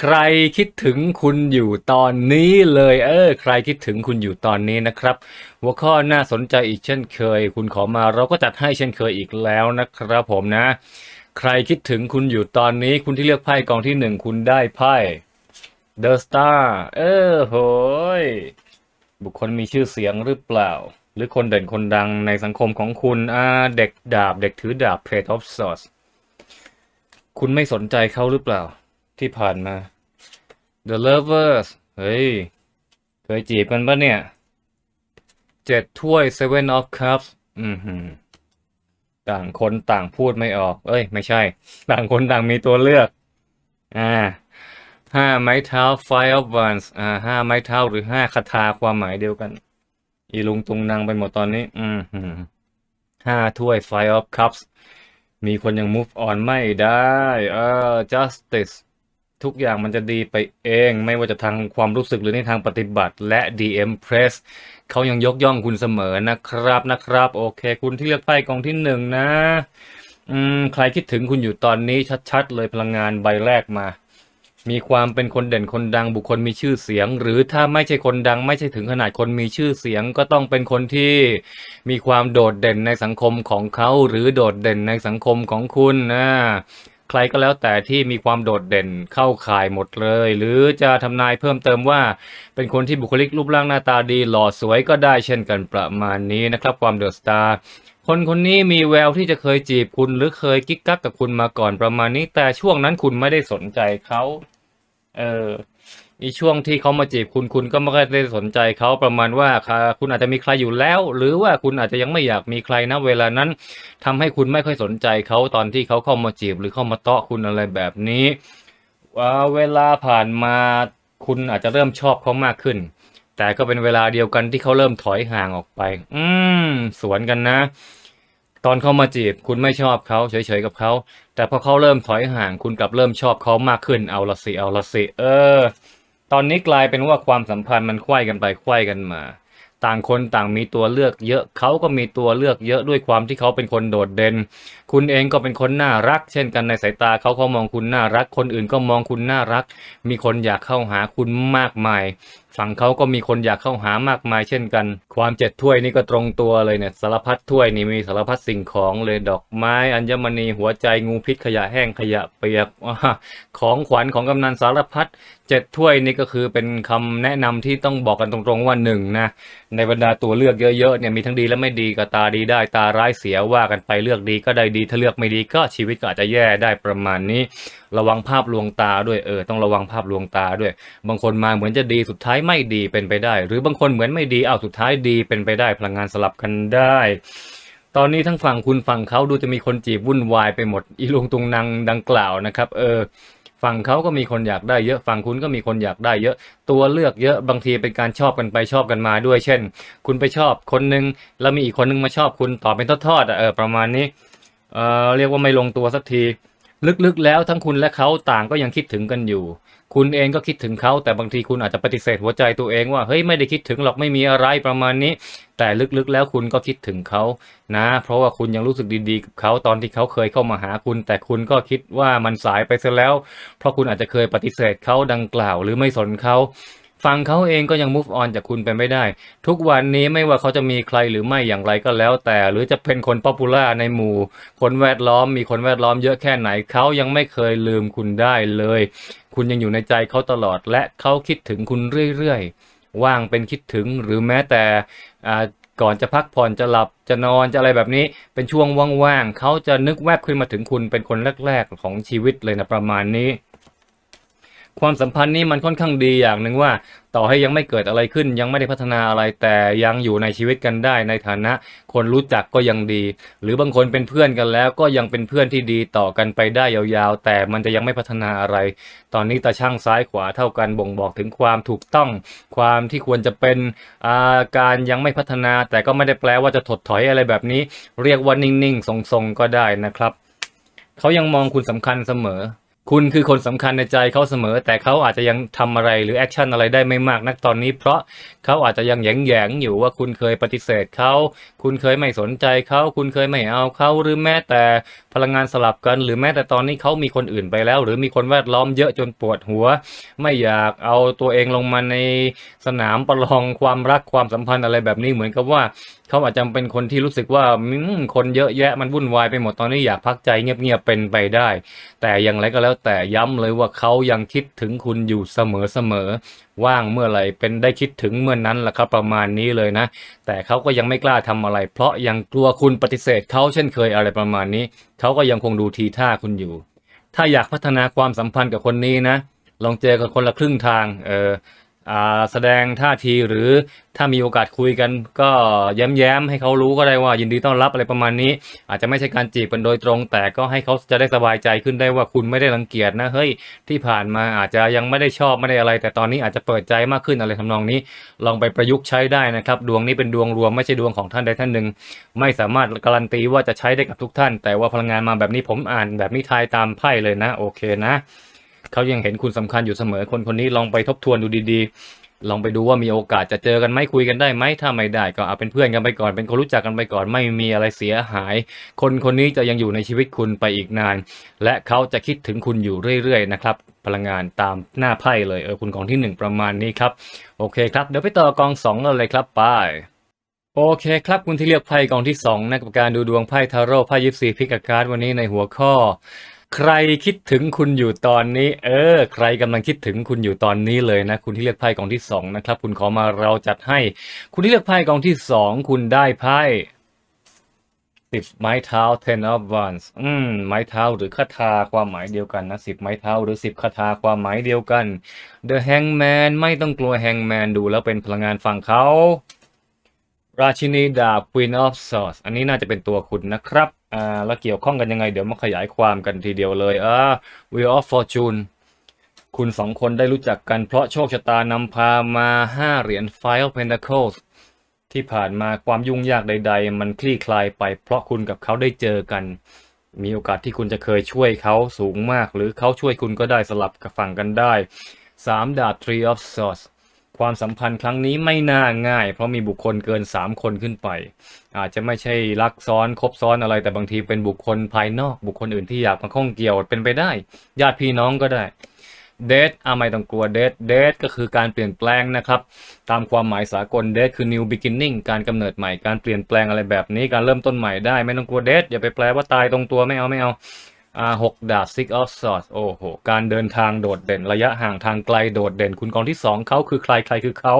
ใครคิดถึงคุณอยู่ตอนนี้เลย เออ ใครคิดถึงคุณอยู่ตอนนี้นะครับ หัวข้อน่าสนใจอีกเช่นเคย คุณขอมาเราก็จัดให้เช่นเคยอีกแล้วนะครับผมนะ ใครคิดถึงคุณอยู่ตอนนี้คุณที่เลือกไพ่กองที่หนึ่งคุณได้ไพ่ The Star เออโหยบุคคลมีชื่อเสียงหรือเปล่า หรือคนเด่นคนดังในสังคมของคุณอ่าเด็กดาบ เด็กถือดาบ Page of Swords คุณไม่สนใจเขาหรือเปล่า ที่ผ่านมา The Lovers เฮ้ย เคยจีบกันปะเนี่ยเจ็ดถ้วย Seven of Cups อืมหืมต่างคนต่างพูดไม่ออก เอ้ย ไม่ใช่ ต่างคนต่างมีตัวเลือก อ่าห้าไม้เท้า Five of Wands อ่าห้าไม้เท้าหรือห้าคาถาความหมายเดียวกัน อีลุงตุงนางไปหมดตอนนี้ อืมหืมห้าถ้วย Five of Cups มีคนยัง move on ไม่ได้ เออ justice ทุกอย่างมันจะดีไปเอง ไม่ว่าจะทางความรู้สึกหรือในทางปฏิบัติและ DM Press เขายังยกย่องคุณเสมอนะครับนะครับ โอเค คุณที่เลือกไพ่กองที่หนึ่งนะอืมใครคิดถึงคุณอยู่ตอนนี้ชัด ๆ เลยพลังงานใบแรกมา มีความเป็นคนเด่นคนดังบุคคลมีชื่อเสียง หรือถ้าไม่ใช่คนดัง ไม่ใช่ถึงขนาดคนมีชื่อเสียง ก็ต้องเป็นคนที่มีความโดดเด่นในสังคมของเขาหรือโดดเด่นในสังคมของคุณนะ ใครก็แล้วแต่ที่มีความโดดเด่นเข้าข่ายหมดเลย หรือจะทำนายเพิ่มเติมว่า เป็นคนที่บุคลิกรูปร่างหน้าตาดีหล่อสวยก็ได้เช่นกันประมาณนี้นะครับความเดอะสตาร์คนคนนี้มีแววที่จะเคยจีบคุณหรือเคยกิ๊กกักกับคุณมาก่อนประมาณนี้ แต่ช่วงนั้นคุณไม่ได้สนใจเขาเออ อีช่วงที่เขามาจีบคุณคุณก็ไม่ได้สนใจเขาประมาณว่าค่ะคุณอาจจะมีใครอยู่แล้ว หรือว่าคุณอาจจะยังไม่อยากมีใครนะเวลานั้นทำให้คุณไม่ค่อยสนใจเขาตอนที่เขาเข้ามาจีบหรือเข้ามาเตาะคุณอะไรแบบนี้อ่าเวลาผ่านมาคุณอาจจะเริ่มชอบเขามากขึ้น แต่ก็เป็นเวลาเดียวกันที่เขาเริ่มถอยห่างออกไป อืม สวนกันนะ ตอนเขามาจีบ คุณไม่ชอบเขาเฉยๆกับเขา แต่พอเขาเริ่มถอยห่าง คุณกลับเริ่มชอบเขามากขึ้น เอาละสิ เอาละสิ เออ ตอนนี้กลายเป็นว่าความสัมพันธ์มันไขว้กันไปไขว้กันมา ต่างคนต่างมีตัวเลือกเยอะเขาก็มีตัวเลือกเยอะด้วยความที่เขาเป็นคนโดดเด่น คุณเองก็เป็นคนน่ารัก เช่นกันในสายตาเขาเขามองคุณน่ารัก คนอื่นก็มองคุณน่ารัก มีคนอยากเข้าหาคุณมากมาย ฝั่งเขาก็มีคนอยากเข้าหามากมายเช่นกัน ความเจ็ดถ้วยนี่ก็ตรงตัวเลยเนี่ยสารพัดถ้วยนี่มีสารพัดสิ่งของเลยดอกไม้อัญมณีหัวใจงูพิษขยะแห้งขยะเปียกของขวัญของกำนันสารพัดเจ็ดถ้วยนี่ก็คือเป็นคำแนะนำที่ต้องบอกกันตรงๆว่าหนึ่งนะในบรรดาตัวเลือกเยอะๆเนี่ยมีทั้งดีและไม่ดีก็ตาดีได้ตาร้ายเสียว่ากันไปเลือกดีก็ได้ดีถ้าเลือกไม่ดีก็ชีวิตก็อาจจะแย่ได้ประมาณนี้ ระวังภาพลวงตาด้วยเออต้องระวังภาพลวงตาด้วย บางคนมาเหมือนจะดีสุดท้ายไม่ดีเป็นไปได้ หรือบางคนเหมือนไม่ดีเอาสุดท้ายดีเป็นไปได้ พลังงานสลับกันได้ ตอนนี้ทั้งฝั่งคุณฝั่งเขาดูจะมีคนจีบวุ่นวายไปหมดอีลุงตุงนางดังกล่าวนะครับ เออฝั่งเขาก็มีคนอยากได้เยอะฝั่งคุณก็มีคนอยากได้เยอะ ตัวเลือกเยอะบางทีเป็นการชอบกันไปชอบกันมาด้วย เช่น คุณไปชอบคนนึงแล้วมีอีกคนนึงมาชอบคุณต่อเป็นทอดๆเออประมาณนี้เออเรียกว่าไม่ลงตัวสักที ลึกๆแล้วทั้งคุณและเขาต่างก็ยังคิดถึงกันอยู่ คุณเองก็คิดถึงเขาแต่บางทีคุณอาจจะปฏิเสธหัวใจตัวเองว่าเฮ้ยไม่ได้คิดถึงหรอกไม่มีอะไรประมาณนี้ แต่ลึกๆแล้วคุณก็คิดถึงเขานะ เพราะว่าคุณยังรู้สึกดีๆกับเขาตอนที่เขาเคยเข้ามาหาคุณ แต่คุณก็คิดว่ามันสายไปซะแล้ว เพราะคุณอาจจะเคยปฏิเสธเขาดังกล่าว หรือไม่สนเขา ฝั่งเขาเองก็ยัง move on จากคุณไปไม่ได้ ทุกวันนี้ไม่ว่าเขาจะมีใครหรือไม่อย่างไรก็แล้วแต่ หรือจะเป็นคนป๊อปปูล่าในหมู่ คนแวดล้อมมีคนแวดล้อมเยอะแค่ไหนเขายังไม่เคยลืมคุณได้เลย คุณยังอยู่ในใจเขาตลอด และเขาคิดถึงคุณเรื่อยๆ ว่างเป็นคิดถึงหรือแม้แต่ก่อนจะพักผ่อนจะหลับจะนอนจะอะไรแบบนี้เป็นช่วงว่างๆเขาจะนึกแวบขึ้นมาถึงคุณเป็นคนแรก ๆ ของชีวิตเลยนะประมาณนี้ ความสัมพันธ์นี้มันค่อนข้างดีอย่างหนึ่งว่า ต่อให้ยังไม่เกิดอะไรขึ้น ยังไม่ได้พัฒนาอะไรแต่ยังอยู่ในชีวิตกันได้ ในฐานะ คนรู้จักก็ยังดี หรือบางคนเป็นเพื่อนกันแล้วก็ยังเป็นเพื่อนที่ดีต่อกันไปได้ยาวๆ แต่มันจะยังไม่พัฒนาอะไร ตอนนี้ตาช่างซ้ายขวาเท่ากันบ่งบอกถึงความถูกต้อง ความที่ควรจะเป็นอาการยังไม่พัฒนา แต่ก็ไม่ได้แปลว่าจะถดถอยอะไรแบบนี้ เรียกว่านิ่งๆทรงๆก็ได้นะครับเขายังมองคุณสำคัญเสมอ คุณคือคนสำคัญในใจเขาเสมอ แต่เขาอาจจะยังทำอะไรหรือแอคชั่นอะไรได้ไม่มากนักตอนนี้ เพราะเขาอาจจะยังแยงๆอยู่ว่าคุณเคยปฏิเสธเขา คุณเคยไม่สนใจเขา คุณเคยไม่เอาเขาหรือแม้แต่ พลังงานสลับกัน หรือแม้แต่ตอนนี้เขามีคนอื่นไปแล้ว หรือมีคนแวดล้อมเยอะจนปวดหัว ไม่อยากเอาตัวเองลงมาในสนามประลองความรักความสัมพันธ์อะไรแบบนี้เหมือนกับว่าเขาอาจจะเป็นคนที่รู้สึกว่าคนเยอะแยะมันวุ่นวายไปหมดตอนนี้อยากพักใจเงียบๆเป็นไปได้ แต่อย่างไรก็แล้วแต่ย้ำเลยว่าเขายังคิดถึงคุณอยู่เสมอๆว่างเมื่อไหร่เป็นได้คิดถึงเมื่อนนั้นแหละครับประมาณนี้เลยนะ แต่เขาก็ยังไม่กล้าทำอะไร เพราะยังกลัวคุณปฏิเสธเขาเช่นเคยอะไรประมาณนี้ เขาก็ยังคงดูทีท่าคุณอยู่ ถ้าอยากพัฒนาความสัมพันธ์กับคนนี้นะ ลองเจอกับคนละครึ่งทางเออ แสดงท่าทีหรือถ้ามีโอกาสคุยกันก็แย้มๆให้เขารู้ก็ได้ว่ายินดีต้อนรับอะไรประมาณนี้ อาจจะไม่ใช่การจีบกันโดยตรง แต่ก็ให้เขาจะได้สบายใจขึ้นได้ว่าคุณไม่ได้รังเกียจนะเฮ้ยที่ผ่านมาอาจจะยังไม่ได้ชอบไม่ได้อะไร แต่ตอนนี้อาจจะเปิดใจมากขึ้นอะไรทำนองนี้ ลองไปประยุกต์ใช้ได้นะครับ ดวงนี้เป็นดวงรวมไม่ใช่ดวงของท่านใดท่านหนึ่ง ไม่สามารถการันตีว่าจะใช้ได้กับทุกท่าน แต่ว่าพลังงานมาแบบนี้ผมอ่านแบบนี้ทายตามไพ่เลยนะ โอเคนะ เขายังเห็นคุณสำคัญอยู่เสมอคนคนนี้ลองไปทบทวนดูดีๆ ลองไปดูว่ามีโอกาสจะเจอกันไหมคุยกันได้ไหมถ้าไม่ได้ก็เอาเป็นเพื่อนกันไปก่อน เป็นคนรู้จักกันไปก่อน ไม่มีอะไรเสียหาย คนคนนี้จะยังอยู่ในชีวิตคุณไปอีกนาน และเขาจะคิดถึงคุณอยู่เรื่อยๆนะครับพลังงานตามหน้าไพ่เลยเออคุณของที่หนึ่งประมาณนี้ครับโอเคครับเดี๋ยวไปต่อกองสองกันเลยครับไปโอเคครับคุณที่เลือกไพ่กองที่2นะกับการดูดวงไพ่ทาโร่ไพ่ยิปซีพิกาการ์ดวันนี้ในหัวข้อ ใครคิดถึงคุณอยู่ตอนนี้ เออ ใครกำลังคิดถึงคุณอยู่ตอนนี้เลยนะ คุณที่เลือกไพ่กองที่2นะครับ คุณขอมาเราจัดให้ คุณที่เลือกไพ่กองที่2คุณได้ไพ่สิบไม้เท้า ten of wands อืม ไม้เท้าหรือคาถาความหมายเดียวกันนะสิบไม้เท้าหรือสิบคาถาความหมายเดียวกัน The Hangman ไม่ต้องกลัว Hangman ดูแล้วเป็นพลังงานฝั่งเขา ราชินีดาบ Queen of Swords อันนี้น่าจะเป็นตัวคุณนะครับ อ่า แล้วเกี่ยวข้องกันยังไง เดี๋ยวมาขยายความกันทีเดียวเลย อ่า Wheel of Fortune คุณสองคนได้รู้จักกันเพราะโชคชะตานำพามาห้าเหรียญ Five of Pentacles ที่ผ่านมาความยุ่งยากใด ๆ มันคลี่คลายไปเพราะคุณกับเขาได้เจอกัน มีโอกาสที่คุณจะเคยช่วยเขาสูงมาก หรือเขาช่วยคุณก็ได้สลับกับฝั่งกันได้สามดาบ Three of Swords ความสัมพันธ์ครั้งนี้ไม่น่าง่าย เพราะมีบุคคลเกิน 3 คนขึ้นไป อาจจะไม่ใช่รักซ้อนคบซ้อนอะไรแต่บางทีเป็นบุคคลภายนอกบุคคลอื่นที่อยากมาข้องเกี่ยวเป็นไปได้ ญาติพี่น้องก็ได้เดทอาไม่ต้องกลัวเดทเดทก็คือการเปลี่ยนแปลงนะครับ ตามความหมายสากลเดทคือ new beginning การกำเนิดใหม่การเปลี่ยนแปลงอะไรแบบนี้การเริ่มต้นใหม่ได้ ไม่ต้องกลัวเดทอย่าไปแปลว่าตายตรงตัวไม่เอาไม่เอา อ่าหกดาบ six of swords โอ้โห การเดินทางโดดเด่น ระยะห่างทางไกลโดดเด่น คุณกองที่สองเขาคือใครใครคือเขา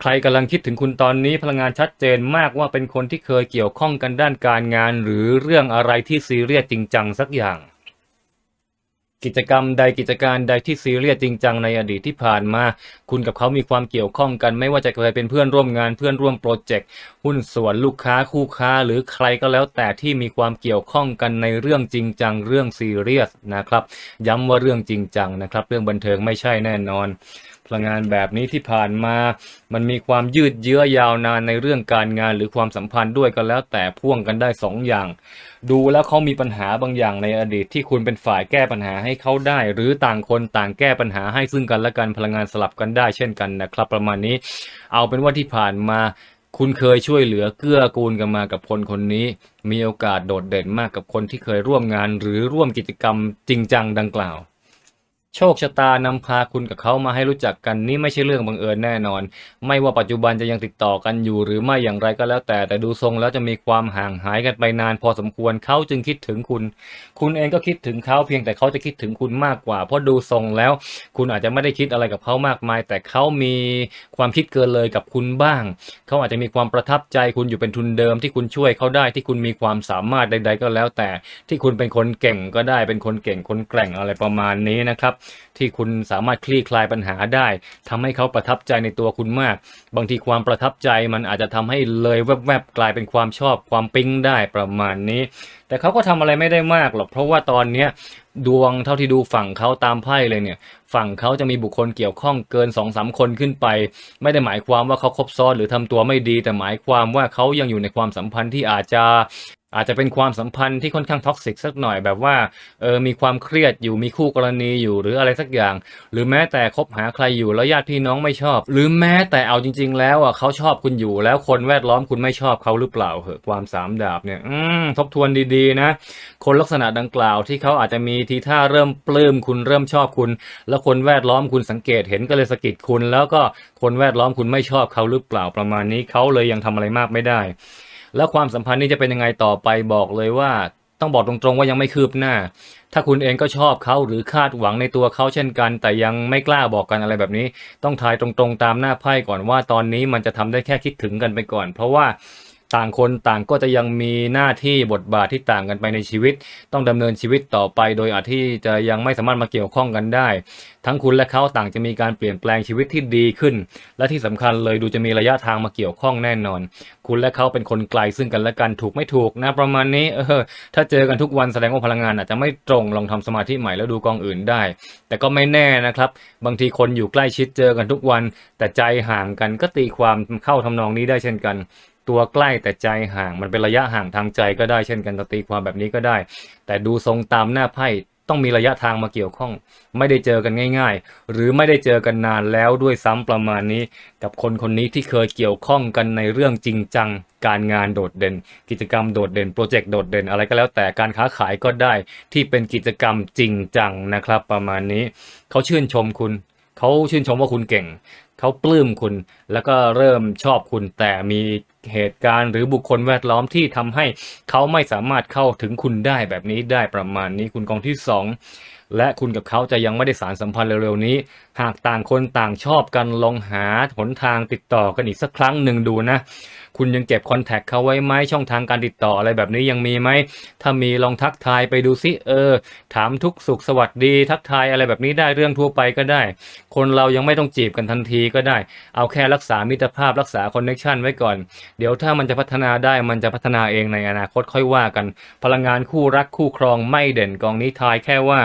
ใครกำลังคิดถึงคุณตอนนี้พลังงานชัดเจนมากว่าเป็นคนที่เคยเกี่ยวข้องกันด้านการงาน หรือเรื่องอะไรที่ซีเรียสจริงจังสักอย่าง กิจกรรมใดกิจการใดที่ซีเรียสจริงจังในอดีตที่ผ่านมา คุณกับเขามีความเกี่ยวข้องกัน ไม่ว่าจะเคยเป็นเพื่อนร่วมงานเพื่อนร่วมโปรเจกต์หุ้นส่วนลูกค้าคู่ค้า หรือใครก็แล้วแต่ที่มีความเกี่ยวข้องกันในเรื่องจริงจังเรื่องซีเรียสนะครับ ย้ำว่าเรื่องจริงจังนะครับ เรื่องบันเทิงไม่ใช่แน่นอน พลังงานแบบนี้ที่ผ่านมา มันมีความยืดเยื้อยาวนานในเรื่องการงานหรือความสัมพันธ์ด้วยก็แล้วแต่พ่วงกันได้สองอย่าง ดูแล้วเขามีปัญหาบางอย่างในอดีตที่คุณเป็นฝ่ายแก้ปัญหาให้เขาได้ หรือต่างคนต่างแก้ปัญหาให้ซึ่งกันและกันพลังงานสลับกันได้เช่นกันนะครับ ประมาณนี้ เอาเป็นว่าที่ผ่านมาคุณเคยช่วยเหลือเกื้อกูลกันมากับคนคนนี้ มีโอกาสโดดเด่นมากกับคนที่เคยร่วมงาน หรือร่วมกิจกรรมจริงจังดังกล่าว โชคชะตานำพาคุณกับเขามาให้รู้จักกันนี่ไม่ใช่เรื่องบังเอิญแน่นอน ไม่ว่าปัจจุบันจะยังติดต่อกันอยู่ หรือไม่อย่างไรก็แล้วแต่แต่ดูทรงแล้วจะมีความห่างหายกันไปนานพอสมควรเขาจึงคิดถึงคุณ คุณเองก็คิดถึงเขาเพียงแต่เขาจะคิดถึงคุณมากกว่า เพราะดูทรงแล้ว คุณอาจจะไม่ได้คิดอะไรกับเขามากมาย แต่เขามีความคิดเกินเลยกับคุณบ้าง เขาอาจจะมีความประทับใจคุณอยู่เป็นทุนเดิม ที่คุณช่วยเขาได้ที่คุณมีความสามารถใด ๆ ก็แล้วแต่ ที่คุณเป็นคนเก่งก็ได้เป็นคนเก่งคนแกร่งอะไรประมาณนี้นะครับที่คุณสามารถคลี่คลายปัญหาได้ทำให้เขาประทับใจในตัวคุณมาก บางทีความประทับใจมันอาจจะทำให้เลยแวบๆกลายเป็นความชอบความปิ๊งได้ประมาณนี้ แต่เขาก็ทำอะไรไม่ได้มากหรอกเพราะว่าตอนเนี้ยดวงเท่าที่ดูฝั่งเขาตามไพ่เลยเนี่ย ฝั่งเขาจะมีบุคคลเกี่ยวข้องเกิน2อสาคนขึ้นไป ไม่ได้หมายความว่าเขาคบซ้อนหรือทำตัวไม่ดี แต่หมายความว่าเขายังอยู่ในความสัมพันธ์ที่อาจจะ อาจจะเป็นความสัมพันธ์ที่ค่อนข้างท็อกซิกสักหน่อยแบบว่าเออมีความเครียดอยู่มีคู่กรณีอยู่หรืออะไรสักอย่าง หรือแม้แต่คบหาใครอยู่แล้วญาติพี่น้องไม่ชอบ หรือแม้แต่เอาจริง ๆ แล้วอะเขาชอบคุณอยู่ แล้วคนแวดล้อมคุณไม่ชอบเขาหรือเปล่าเหอะความสามดาบเนี่ยอืมทบทวนดีๆนะ คนลักษณะดังกล่าวที่เขาอาจจะมีทีท่าเริ่มปลื้มคุณเริ่มชอบคุณ แล้วคนแวดล้อมคุณสังเกตเห็นก็เลยสะกิดคุณ แล้วก็คนแวดล้อมคุณไม่ชอบเขาหรือเปล่าประมาณนี้เขาเลยยังทำอะไรมากไม่ได้ แล้วความสัมพันธ์นี้จะเป็นยังไงต่อไปบอกเลยว่า ต้องบอกตรงๆว่ายังไม่คืบหน้า ถ้าคุณเองก็ชอบเขาหรือคาดหวังในตัวเขาเช่นกัน แต่ยังไม่กล้าบอกกันอะไรแบบนี้ ต้องทายตรงๆตามหน้าไพ่ก่อนว่าตอนนี้มันจะทำได้แค่คิดถึงกันไปก่อน เพราะว่า ต่างคนต่างก็จะยังมีหน้าที่บทบาทที่ต่างกันไปในชีวิต ต้องดำเนินชีวิตต่อไป โดยอาจที่จะยังไม่สามารถมาเกี่ยวข้องกันได้ ทั้งคุณและเขาต่างจะมีการเปลี่ยนแปลงชีวิตที่ดีขึ้น และที่สำคัญเลยดูจะมีระยะทางมาเกี่ยวข้องแน่นอน คุณและเขาเป็นคนไกลซึ่งกันและกันถูกไม่ถูกนะประมาณนี้เออถ้าเจอกันทุกวันแสดงว่าพลังงานอาจจะไม่ตรงลองทำสมาธิใหม่แล้วดูกองอื่นได้ แต่ก็ไม่แน่นะครับ บางทีคนอยู่ใกล้ชิดเจอกันทุกวัน แต่ใจห่างกันก็ตีความเข้าทำนองนี้ได้เช่นกัน ตัวใกล้แต่ใจห่าง มันเป็นระยะห่างทางใจก็ได้เช่นกันตีความแบบนี้ก็ได้ แต่ดูทรงตามหน้าไพ่ต้องมีระยะทางมาเกี่ยวข้อง ไม่ได้เจอกันง่าย ๆ หรือไม่ได้เจอกันนานแล้วด้วยซ้ำประมาณนี้ กับคนคนนี้ที่เคยเกี่ยวข้องกันในเรื่องจริงจัง การงานโดดเด่น กิจกรรมโดดเด่นโปรเจกต์โดดเด่นอะไรก็แล้วแต่การค้าขายก็ได้ที่เป็นกิจกรรมจริงจังนะครับ ประมาณนี้ เขาชื่นชมคุณ เขาชื่นชมว่าคุณเก่ง เขาปลื้มคุณ แล้วก็เริ่มชอบคุณแต่มีเหตุการณ์หรือบุคคลแวดล้อมที่ทำให้เขาไม่สามารถเข้าถึงคุณได้แบบนี้ได้ประมาณนี้คุณกองที่สองและคุณกับเขาจะยังไม่ได้สารสัมพันธ์เร็วๆนี้ หากต่างคนต่างชอบกันลองหาหนทางติดต่อกันอีกสักครั้งหนึ่งดูนะ คุณยังเก็บคอนแทคเขาไว้ไหมช่องทางการติดต่ออะไรแบบนี้ยังมีไหม ถ้ามีลองทักทายไปดูซิเออ ถามทุกสุขสวัสดี ทักทายอะไรแบบนี้ได้เรื่องทั่วไปก็ได้ คนเรายังไม่ต้องจีบกันทันทีก็ได้ เอาแค่รักษามิตรภาพรักษาคอนเนคชันไว้ก่อน เดี๋ยวถ้ามันจะพัฒนาได้มันจะพัฒนาเองในอนาคตค่อยว่ากัน พลังงานคู่รักคู่ครองไม่เด่นกองนี้ทายแค่ว่า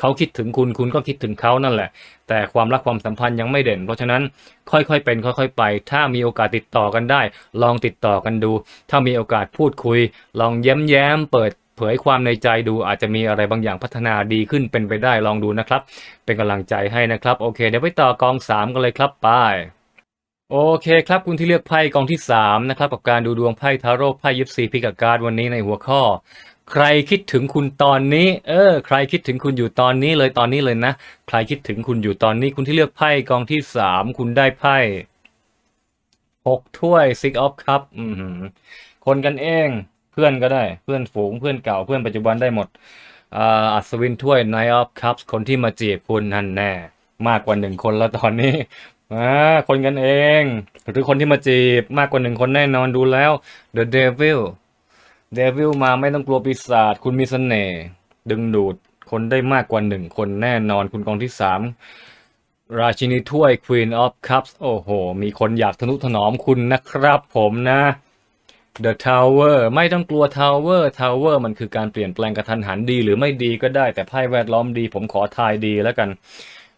เขาคิดถึงคุณคุณก็คิดถึงเขานั่นแหละ แต่ความรักความสัมพันธ์ยังไม่เด่น เพราะฉะนั้นค่อยๆเป็น ค่อยๆไป ถ้ามีโอกาสติดต่อกันได้ ลองติดต่อกันดู ถ้ามีโอกาสพูดคุย ลองแย้มแย้มๆเปิดเผยความในใจดูอาจจะมีอะไรบางอย่างพัฒนาดีขึ้นเป็นไปได้ลองดูนะครับ เป็นกำลังใจให้นะครับ โอเค เดี๋ยวไปต่อกอง 3 กันเลยครับไปโอเคครับคุณที่เลือกไพ่กองที่ 3 นะครับ กับการดูดวงไพ่ทาโร่ไพ่ยิปซีพิกาการ์ดวันนี้ในหัวข้อ ใครคิดถึงคุณตอนนี้ เออ ใครคิดถึงคุณอยู่ตอนนี้เลยตอนนี้เลยนะ ใครคิดถึงคุณอยู่ตอนนี้ คุณที่เลือกไพ่กองที่สามคุณได้ไพ่หกถ้วย six of cup อืมหืคนกันเอง เพื่อนก็ได้ เพื่อนฝูง เพื่อนเก่า เพื่อนปัจจุบันได้หมดอัศวินถ้วย nine of cups คนที่มาจีบคุณนั่นแน่ มากกว่าหนึ่งคนแล้วตอนนี้อคนกันเอง หรือคนที่มาจีบมากกว่าหนึ่งคนแน่นอนดูแล้ว The Devil เดวิลมาไม่ต้องกลัวปีศาจคุณมีเสน่ห์ดึงดูดคนได้มากกว่าหนึ่งคนแน่นอนคุณกองที่สามราชินีถ้วย Queen of Cups โอ้โห มีคนอยากทนุถนอมคุณนะครับผมนะ The Tower ไม่ต้องกลัว Tower Tower มันคือการเปลี่ยนแปลงกระทันหันดีหรือไม่ดีก็ได้แต่ไพ่แวดล้อมดี ผมขอทายดีแล้วกัน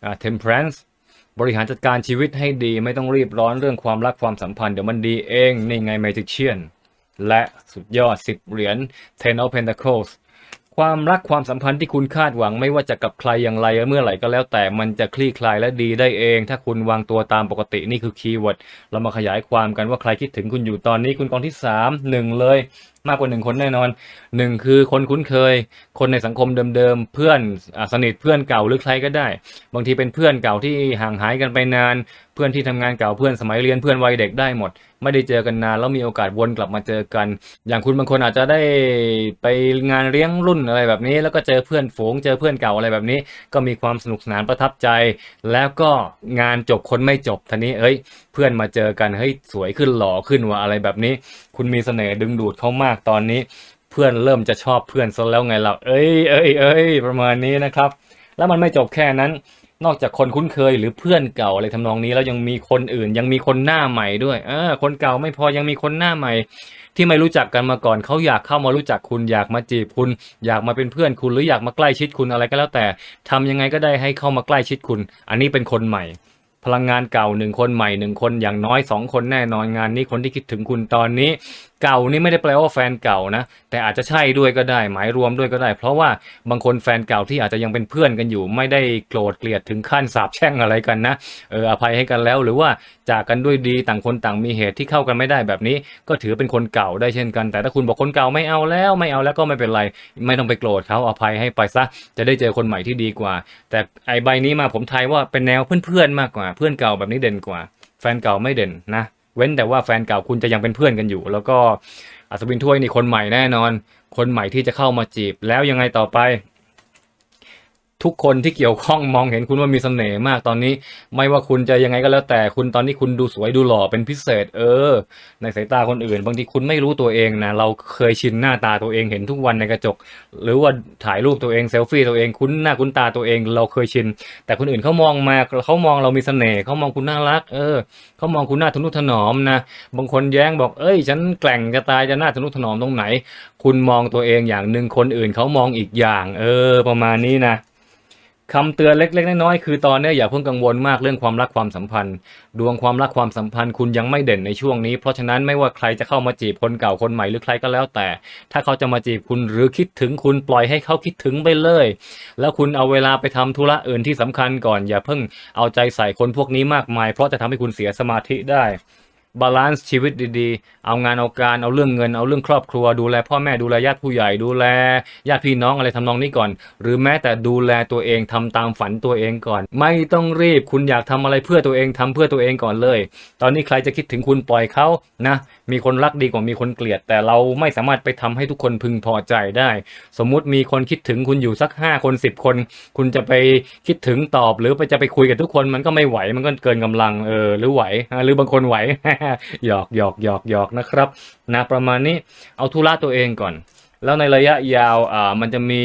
อ่า Temperance บริหารจัดการชีวิตให้ดี ไม่ต้องรีบร้อนเรื่องความรักความสัมพันธ์เดี๋ยวมันดีเอง นี่ไง Magician และสุดยอด 10 เหรียญ Ten of Pentacles ความรักความสัมพันธ์ที่คุณคาดหวังไม่ว่าจะกับใครอย่างไรเมื่อไหร่ก็แล้วแต่มันจะคลี่คลายและดีได้เอง ถ้าคุณวางตัวตามปกตินี่คือคีย์เวิร์ดเรามาขยายความกันว่าใครคิดถึงคุณอยู่ตอนนี้คุณกองที่ 3 1 เลยมากกว่าหนึ่งคนแน่นอนหนึ่งคือคนคุ้นเคย คนในสังคมเดิมๆเพื่อนอสนิทเพื่อนเก่าหรือใครก็ได้ บางทีเป็นเพื่อนเก่าที่ห่างหายกันไปนาน เพื่อนที่ทำงานเก่าเพื่อนสมัยเรียนเพื่อนวัยเด็กได้หมด ไม่ได้เจอกันนานแล้วมีโอกาสวนกลับมาเจอกัน อย่างคุณบางคนอาจจะได้ไปงานเลี้ยงรุ่นอะไรแบบนี้ แล้วก็เจอเพื่อนฝูงเจอเพื่อนเก่าอะไรแบบนี้ ก็มีความสนุกสนานประทับใจ แล้วก็งานจบคนไม่จบทีนี้เอ้ยเพื่อนมาเจอกันเฮ้ยสวยขึ้นหล่อขึ้นว่ะอะไรแบบนี้ คุณมีเสน่ห์ดึงดูดเขามากตอนนี้ เพื่อนเริ่มจะชอบเพื่อนซะแล้วไงเราเอ้ยเอ้ยเอ้ยประมาณนี้นะครับ แล้วมันไม่จบแค่นั้นนอกจากคนคุ้นเคยหรือเพื่อนเก่าอะไรทำนองนี้แล้วยังมีคนอื่น ยังมีคนหน้าใหม่ด้วยเออคนเก่าไม่พอยังมีคนหน้าใหม่ ที่ไม่รู้จักกันมาก่อนเขาอยากเข้ามารู้จักคุณอยากมาจีบคุณ อยากมาเป็นเพื่อนคุณหรืออยากมาใกล้ชิดคุณอะไรก็แล้วแต่ทำยังไงก็ได้ให้เข้ามาใกล้ชิดคุณ อันนี้เป็นคนใหม่ พลังงานเก่าหนึ่งคนใหม่หนึ่งคนอย่างน้อยสองคนแน่นอนงานนี้คนที่คิดถึงคุณตอนนี้ เก่านี่ไม่ได้แปลว่าแฟนเก่านะ แต่อาจจะใช่ด้วยก็ได้ หมายรวมด้วยก็ได้ เพราะว่าบางคนแฟนเก่าที่อาจจะยังเป็นเพื่อนกันอยู่ ไม่ได้โกรธเกลียดถึงขั้นสาบแช่งอะไรกันนะเอออภัยให้กันแล้วหรือว่าจากกันด้วยดีต่างคนต่างมีเหตุที่เข้ากันไม่ได้แบบนี้ ก็ถือเป็นคนเก่าได้เช่นกัน แต่ถ้าคุณบอกคนเก่าไม่เอาแล้ว ไม่เอาแล้วก็ไม่เป็นไร ไม่ต้องไปโกรธเขาอภัยให้ไปซะจะได้เจอคนใหม่ที่ดีกว่า แต่ไอใบนี้มาผมทายว่าเป็นแนวเพื่อนๆมากกว่า เพื่อนเก่าแบบนี้เด่นกว่า แฟนเก่าไม่เด่นนะ เว้นแต่ว่าแฟนเก่าคุณจะยังเป็นเพื่อนกันอยู่ แล้วก็อัศวินถ้วยนี่คนใหม่แน่นอน คนใหม่ที่จะเข้ามาจีบแล้วยังไงต่อไป ทุกคนที่เกี่ยวข้องมองเห็นคุณว่ามีเสน่ห์มากตอนนี้ ไม่ว่าคุณจะยังไงก็แล้วแต่คุณตอนนี้คุณดูสวยดูหล่อเป็นพิเศษ เออ ในสายตาคนอื่น บางทีคุณไม่รู้ตัวเองนะเราเคยชินหน้าตาตัวเองเห็นทุกวันในกระจก หรือว่าถ่ายรูปตัวเองเซลฟี่ตัวเองคุ้นหน้าคุ้นตาตัวเองเราเคยชิน แต่คนอื่นเขามองมาเขามองเรามีเสน่ห์เขามองคุณน่ารัก เออเขามองคุณน่าทนุถนอมนะบางคนแย้งบอกเอ้ย ฉันแกล่งจะตายจะน่าทนุถนอมตรงไหน คุณมองตัวเองอย่างหนึ่งคนอื่นเขามองอีกอย่าง เออ ประมาณนี้นะ คำเตือนเล็ก ๆ น้อยๆคือตอนนี้อย่าเพิ่งกังวลมากเรื่องความรักความสัมพันธ์ ดวงความรักความสัมพันธ์คุณยังไม่เด่นในช่วงนี้ เพราะฉะนั้นไม่ว่าใครจะเข้ามาจีบคนเก่าคนใหม่หรือใครก็แล้วแต่ ถ้าเขาจะมาจีบคุณหรือคิดถึงคุณปล่อยให้เขาคิดถึงไปเลย แล้วคุณเอาเวลาไปทำธุระอื่นที่สำคัญก่อน อย่าเพิ่งเอาใจใส่คนพวกนี้มากมาย เพราะจะทำให้คุณเสียสมาธิได้ บาลานซ์ชีวิตดีๆ เอางานเอาการเอาเรื่องเงินเอาเรื่องครอบครัว ดูแลพ่อแม่ดูแลญาติผู้ใหญ่ดูแลญาติพี่น้องอะไรทำนองนี้ก่อน หรือแม้แต่ดูแลตัวเองทำตามฝันตัวเองก่อน ไม่ต้องรีบคุณอยากทำอะไรเพื่อตัวเองทำเพื่อตัวเองก่อนเลย ตอนนี้ใครจะคิดถึงคุณปล่อยเขานะมีคนรักดีกว่ามีคนเกลียด แต่เราไม่สามารถไปทำให้ทุกคนพึงพอใจได้ สมมุติมีคนคิดถึงคุณอยู่สักห้าคนสิบคน คุณจะไปคิดถึงตอบ หรือไปจะไปคุยกับทุกคนมันก็ไม่ไหวมันก็เกินกำลังเออหรือไหวหรือบางคนไหวหยอกหยอกหยอกหยอกนะครับนะประมาณนี้เอาธุระตัวเองก่อน แล้วในระยะยาวอ่ามันจะมี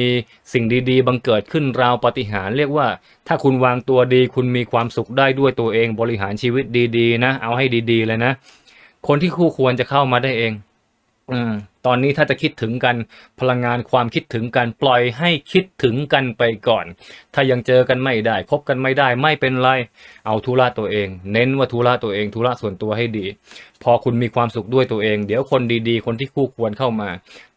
สิ่งดีๆ บังเกิดขึ้นราวปฏิหารเรียกว่า ถ้าคุณวางตัวดี คุณมีความสุขได้ด้วยตัวเองบริหารชีวิตดีๆ นะ เอาให้ดีๆเลยนะ คนที่คู่ควรจะเข้ามาได้เอง อืม ตอนนี้ถ้าจะคิดถึงกันพลังงานความคิดถึงกันปล่อยให้คิดถึงกันไปก่อน ถ้ายังเจอกันไม่ได้คบกันไม่ได้ไม่เป็นไร เอาธุระตัวเอง เน้นว่าธุระตัวเองธุระส่วนตัวให้ดี พอคุณมีความสุขด้วยตัวเอง เดี๋ยวคนดีๆ คนที่คู่ควรเข้ามา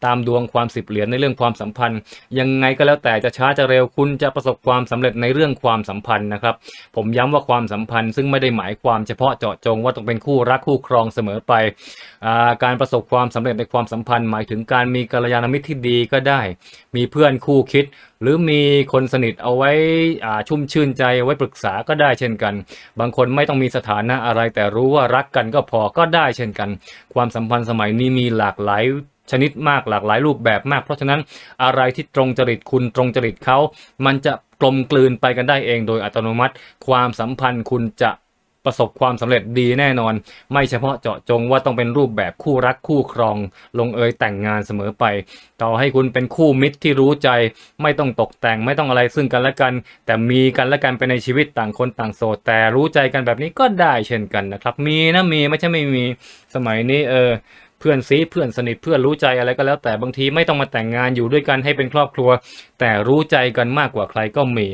ตามดวงความสิบเหรียญในเรื่องความสัมพันธ์ ยังไงก็แล้วแต่จะช้าจะเร็วคุณจะประสบความสำเร็จในเรื่องความสัมพันธ์นะครับ ผมย้ำว่าความสัมพันธ์ซึ่งไม่ได้หมายความเฉพาะเจาะจงว่าต้องเป็นคู่รักคู่ครองเสมอไปอการประสบความสำเร็จในความสัมพันธ์ หมายถึงการมีกัลยาณมิตรที่ดีก็ได้ มีเพื่อนคู่คิด หรือมีคนสนิทเอาไว้ชุ่มชื่นใจไว้ปรึกษาก็ได้เช่นกัน บางคนไม่ต้องมีสถานะอะไรแต่รู้ว่ารักกันก็พอก็ได้เช่นกัน ความสัมพันธ์สมัยนี้มีหลากหลายชนิดมากหลากหลายรูปแบบมาก เพราะฉะนั้นอะไรที่ตรงจริตคุณตรงจริตเขา มันจะกลมกลืนไปกันได้เองโดยอัตโนมัติ ความสัมพันธ์คุณจะ ประสบความสำเร็จดีแน่นอน ไม่เฉพาะเจาะจงว่าต้องเป็นรูปแบบคู่รักคู่ครอง ลงเอยแต่งงานเสมอไป ต่อให้คุณเป็นคู่มิตรที่รู้ใจ ไม่ต้องตกแต่งไม่ต้องอะไรซึ่งกันและกัน แต่มีกันและกันไปในชีวิตต่างคนต่างโสดแต่รู้ใจกันแบบนี้ก็ได้เช่นกันนะครับ มีนะมีไม่ใช่ไม่มีสมัยนี้เออ เพื่อนซีเพื่อนสนิทเพื่อนรู้ใจอะไรก็แล้ว แต่บางทีไม่ต้องมาแต่งงานอยู่ด้วยกันให้เป็นครอบครัว แต่รู้ใจกันมากกว่าใครก็มี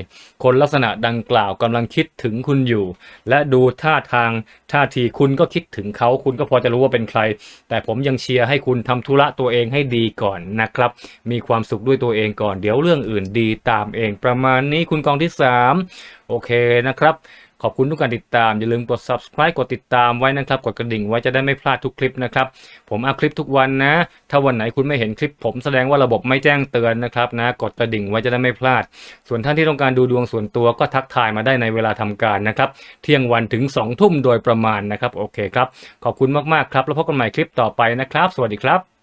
คนลักษณะดังกล่าวกำลังคิดถึงคุณอยู่ และดูท่าทางท่าทีคุณก็คิดถึงเขาคุณก็พอจะรู้ว่าเป็นใคร แต่ผมยังเชียร์ให้คุณทำธุระตัวเองให้ดีก่อนนะครับ มีความสุขด้วยตัวเองก่อนเดี๋ยวเรื่องอื่นดีตามเอง ประมาณนี้คุณกองที่สามโอเคนะครับ ขอบคุณทุกการติดตาม อย่าลืมกด subscribe กดติดตามไว้นะครับ กดกระดิ่งไว้จะได้ไม่พลาดทุกคลิปนะครับ ผมอัพคลิปทุกวันนะ ถ้าวันไหนคุณไม่เห็นคลิปผมแสดงว่าระบบไม่แจ้งเตือนนะครับนะ กดกระดิ่งไว้จะได้ไม่พลาด ส่วนท่านที่ต้องการดูดวงส่วนตัวก็ทักทายมาได้ในเวลาทำการนะครับ เที่ยงวันถึง2ทุ่มโดยประมาณนะครับ โอเคครับ ขอบคุณมากๆครับ แล้วพบกันใหม่คลิปต่อไปนะครับ สวัสดีครับ